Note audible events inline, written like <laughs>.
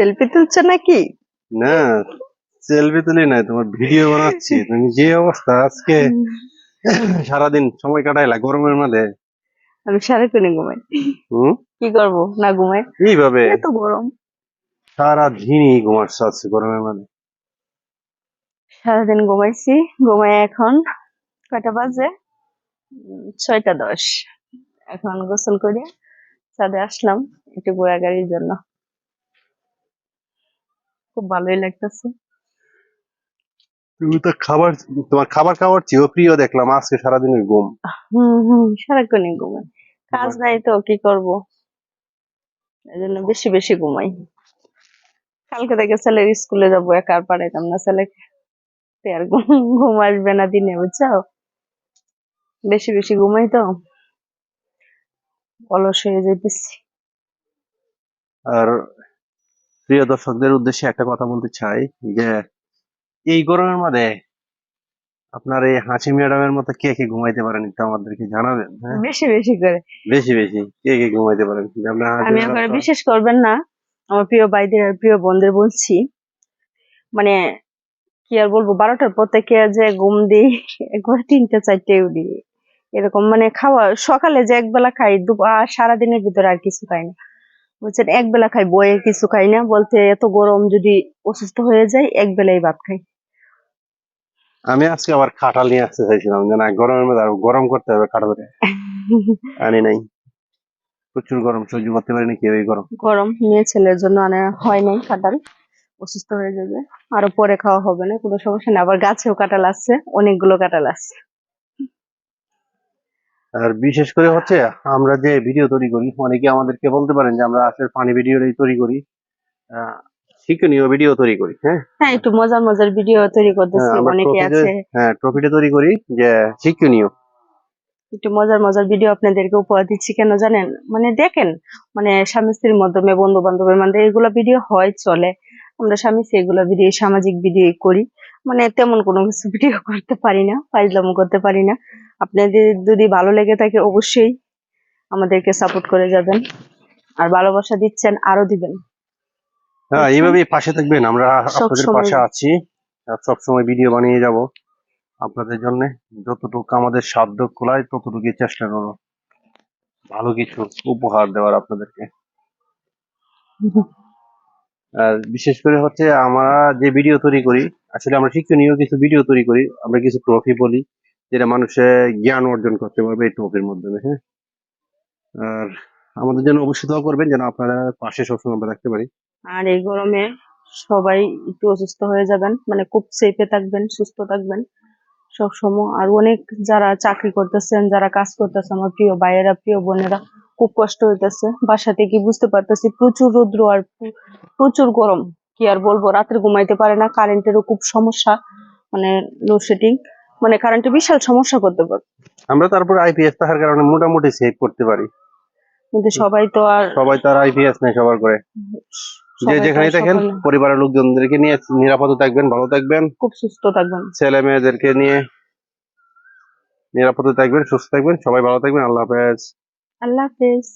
Selfie তুলছো নাকি? না selfie তুলি নাই তোমার ভিডিও বানাচ্ছি। <laughs> তুমি যে অবস্থা আজকে? সারাদিন সময় কাটাইলা গরমের মধ্যে আমি সারাক্ষণই ঘুমাই। কি করব? না ঘুমাই? এইভাবে? এত গরম। সারা দিনই ঘুমাচ্ছ আজকে গরমের মধ্যে সারাদিন ঘুমাইছি ঘুমাই এখন কয়টা বাজে? ছয়টা দশ। এখন গোসল করে ছাদে আসলাম একটু ঘোরাঘুরির জন্য। খুব ভালোই লাগতেছে। তুমি তো খাবার তোমার খাবার খাবার চেয়েও প্রিয় দেখলাম আজকে সারাদিনের ঘুম। হুম হুম সারাক্ষণই ঘুমাই। কাজ নাই তো কি করব? বেশি বেশি ঘুমাই। কালকে থেকে ছেলের স্কুলে যাব একা আর না ছেলেকে আর ঘুম ঘুম আসবে না দিনে বুঝছ? বেশি বেশি ঘুমাই তো। অলস হয়ে যেতেছি আর প্রিয় দর্শকদের উদ্দেশ্যে একটা কথা বলতে চাই যে এই গরমের মধ্যে আপনার এই হাসি ম্যাডামের মতো কে কে ঘুমাইতে পারেন একটু আমাদেরকে জানাবেন হ্যাঁ? বেশি বেশি করে। বেশি বেশি। কে কে ঘুমাইতে পারেন? আপনার আমি এখন বিশেষ করবেন না আমার প্রিয় ভাইদের আর প্রিয় বোনদের বলছি। মানে কি আর বলব বারোটার পর থেকে যে ঘুম দিই একবার তিনটে চারটে উঠি। এরকম মানে খাওয়া সকালে যে একবেলা খাই দুপুর সারাদিনের ভিতরে আর কিছু খাই না। বলছেন এক বেলা খাই বয়ে কিছু খাই না। বলতে এত গরম যদি অসুস্থ হয়ে যায় একবেলাই ভাত খাই। আমি আজকে আবার খাটাল নিয়ে আসতে চাইছিলাম যে না গরমের মধ্যে আরও গরম করতে হবে খাটালে <laughs> আনি নাই। প্রচুর গরম সহ্য করতে পারিনি কেউ এই গরম। গরম মেয়ে ছেলের জন্য আনে হয় নাই কাঁঠাল অসুস্থ হয়ে যাবে। আরও পরে খাওয়া হবে না কোনো সমস্যা নেই। আবার গাছেও কাঁঠাল আসছে অনেকগুলো কাঁঠাল আসছে। আর বিশেষ করে হচ্ছে আমরা যে ভিডিও তৈরি করি অনেকে আমাদেরকে বলতে পারেন যে আমরা আসলে ফানি ভিডিও তৈরি করি শিক্ষণীয় ভিডিও তৈরি করি হ্যাঁ? হ্যাঁ একটু মজার মজার ভিডিও তৈরি করতেছি হ্যাঁ, অনেকে আছে। হ্যাঁ ট্রফিটা তৈরি করি যে শিক্ষণীয়। একটু মজার মজার ভিডিও আপনাদেরকে উপহার দিচ্ছি কেন জানেন? মানে দেখেন মানে স্বামী স্ত্রীর মাধ্যমে বন্ধু বান্ধবের মাধ্যমে এগুলো ভিডিও হয় চলে। আমরা স্বামী স্ত্রী এগুলো ভিডিও সামাজিক ভিডিও করি। মানে তেমন কোনো কিছু ভিডিও <laughs> করতে পারি না ফাইজলামো করতে পারি না। আপনাদের যদি ভালো লেগে থাকে অবশ্যই আমাদেরকে সাপোর্ট করে যাবেন। আর ভালোবাসা দিচ্ছেন আরও দিবেন। হ্যাঁ আচ্ছা। এইভাবেই পাশে থাকবেন। আমরা আপনাদের পাশে আছি। সব সময় ভিডিও বানিয়ে যাব আপনাদের জন্য। যতটুকু আমাদের সাধ্য খোলায় ততটুকুই চেষ্টা করব। ভালো কিছু উপহার দেওয়ার আপনাদেরকে। আর বিশেষ করে হচ্ছে আমরা যে ভিডিও তৈরি করি, আসলে আমরা শিক্ষণীয় কিছু ভিডিও তৈরি করি, আমরা কিছু ট্রফি বলি, যেটা মানুষে জ্ঞান অর্জন করতে পারবে এই ট্রফির মাধ্যমে হ্যাঁ? আর আমাদের জন্য অবশ্যই দোয়া করবেন যেন আপনারা পাশে সবসময় আমরা রাখতে পারি। আর এই গরমে সবাই একটু অসুস্থ হয়ে যাবেন মানে খুব সেফে থাকবেন, সুস্থ থাকবেন। সবসময়, আর অনেক যারা চাকরি করতেছেন, যারা কাজ করতেছেন, আমার প্রিয় ভাইয়েরা, প্রিয় বোনেরা খুব কষ্ট হইতেছে। বাসা থেকে বুঝতে পারতেছি প্রচুর রৌদ্র আর প্রচুর গরম। কি আর বলব রাত্রে ঘুমাইতে পারে না কারেন্টেরও খুব সমস্যা মানে লোডশেডিং মানে কারেন্টের বিশাল সমস্যা করতে পারে। আমরা তারপর আইপিএস থাকার কারণে মোটামুটি সেভ করতে পারি। কিন্তু সবাই তো আর সবাই তো আর আইপিএস নেই সবার করে। যে যেখানে দেখেন পরিবারের লোকজনদেরকে নিয়ে নিরাপদে থাকবেন ভালো থাকবেন। খুব সুস্থ থাকবেন। ছেলে মেয়েদেরকে নিয়ে নিরাপদে থাকবেন সুস্থ থাকবেন সবাই ভালো থাকবেন আল্লাহ হাফেজ। আল্লাহ হাফেজ